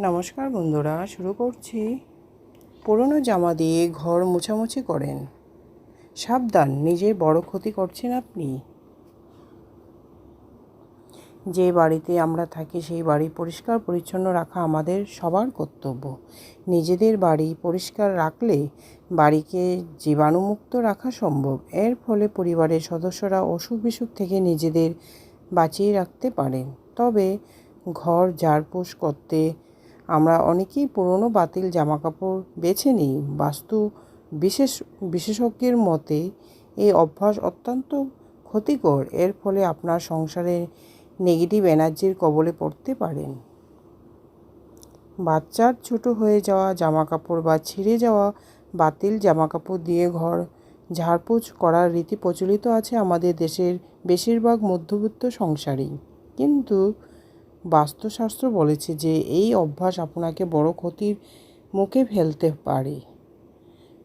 নমস্কার বন্ধুরা, শুরু করছি। পুরনো জামা দিয়ে ঘর মোছামুছি করেন। সাবধান নিজের বড় ক্ষতি করছেন আপনি। যে বাড়িতে আমরা থাকি, সেই বাড়ি পরিষ্কার পরিচ্ছন্ন রাখা আমাদের সবার কর্তব্য। নিজেদের বাড়ি পরিষ্কার রাখলে বাড়িকে জীবাণুমুক্ত রাখা সম্ভব। এর ফলে পরিবারের সদস্যরা অসুখ বিসুখ থেকে নিজেদের বাঁচিয়ে রাখতে পারেন। তবে ঘর ঝাড়পোষ করতে আমরা অনেকেই পুরনো বাতিল জামাকাপড় বেছে নিই। বাস্তু বিশেষ, বিশেষজ্ঞের মতে, এই অভ্যাস অত্যন্ত ক্ষতিকর। এর ফলে আপনার সংসারে নেগেটিভ এনার্জির কবলে পড়তে পারেন। বাচ্চার ছোট হয়ে যাওয়া জামাকাপড় বা ছিঁড়ে যাওয়া বাতিল জামাকাপড় দিয়ে ঘর ঝাড়পোছ করার রীতি প্রচলিত আছে আমাদের দেশের বেশিরভাগ মধ্যবিত্ত সংসারেই। কিন্তু বাস্তুশাস্ত্র বলেছে যে এই অভ্যাস আপনাকে বড় ক্ষতির মুখে ফেলতে পারে।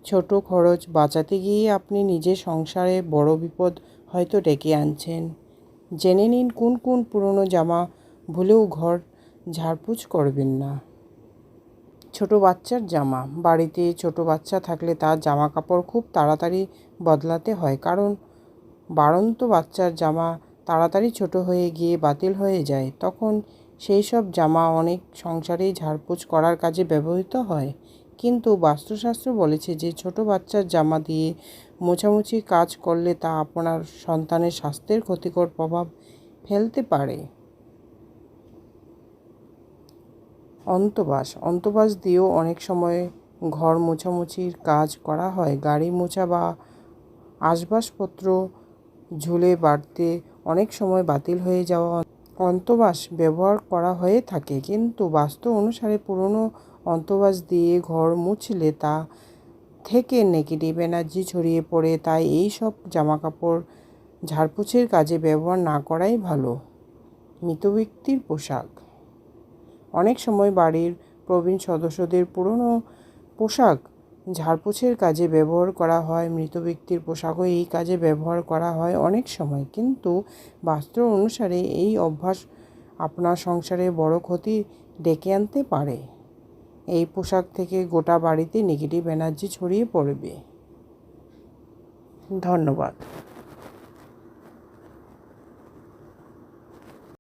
ছোট খরচ বাঁচাতে গিয়ে আপনি নিজের সংসারে বড় বিপদ হয়তো ডেকে আনছেন। জেনে নিন কোন কোন পুরনো জামা ভুলেও ঘর ঝাড়পুছ করবেন না। ছোট বাচ্চার জামা। বাড়িতে ছোট বাচ্চা থাকলে তার জামা কাপড় খুব তাড়াতাড়ি বদলাতে হয়, কারণ বাড়ন্ত বাচ্চার জামা তাড়াতাড়ি ছোট হয়ে গিয়ে বাতিল হয়ে যায়, তখন সেই সব জামা অনেক সংসারেই ঝাড়পোছ করার কাজে ব্যবহৃত হয়। কিন্তু বাস্তুশাস্ত্র বলেছে যে, ছোট বাচ্চার জামা দিয়ে মোছামুছি কাজ করলে তা আপনার সন্তানের স্বাস্থ্যের ক্ষতিকর প্রভাব ফেলতে পারে। অন্তবাস অন্তবাস দিয়েও অনেক সময় ঘর মোছামুছির কাজ করা হয়। গাড়ি মোছা বা আসবাবপত্র ঝুলে বাড়তে অনেক সময় বাতিল হয়ে যাওয়া অন্তবাস ব্যবহার করা হয়ে থাকে। কিন্তু বাস্তু অনুসারে পুরনো অন্তবাস দিয়ে ঘর মুছলে তা থেকে নেগেটিভ এনার্জি ছড়িয়ে পড়ে। তাই এই সব জামাকাপড় ঝাড়পুছের কাজে ব্যবহার না করাই ভালো। মৃত ব্যক্তির পোশাক। অনেক সময় বাড়ির প্রবীণ সদস্যদের পুরনো পোশাক ঝাড়পোছের কাজে ব্যবহার করা হয়, মৃত ব্যক্তির পোশাকও এই কাজে ব্যবহার করা হয় অনেক সময়। কিন্তু বাস্তু অনুসারে এই অভ্যাস আপনার সংসারে বড় ক্ষতি ডেকে আনতে পারে। এই পোশাক থেকে গোটা বাড়িতে নেগেটিভ এনার্জি ছড়িয়ে পড়বে। ধন্যবাদ।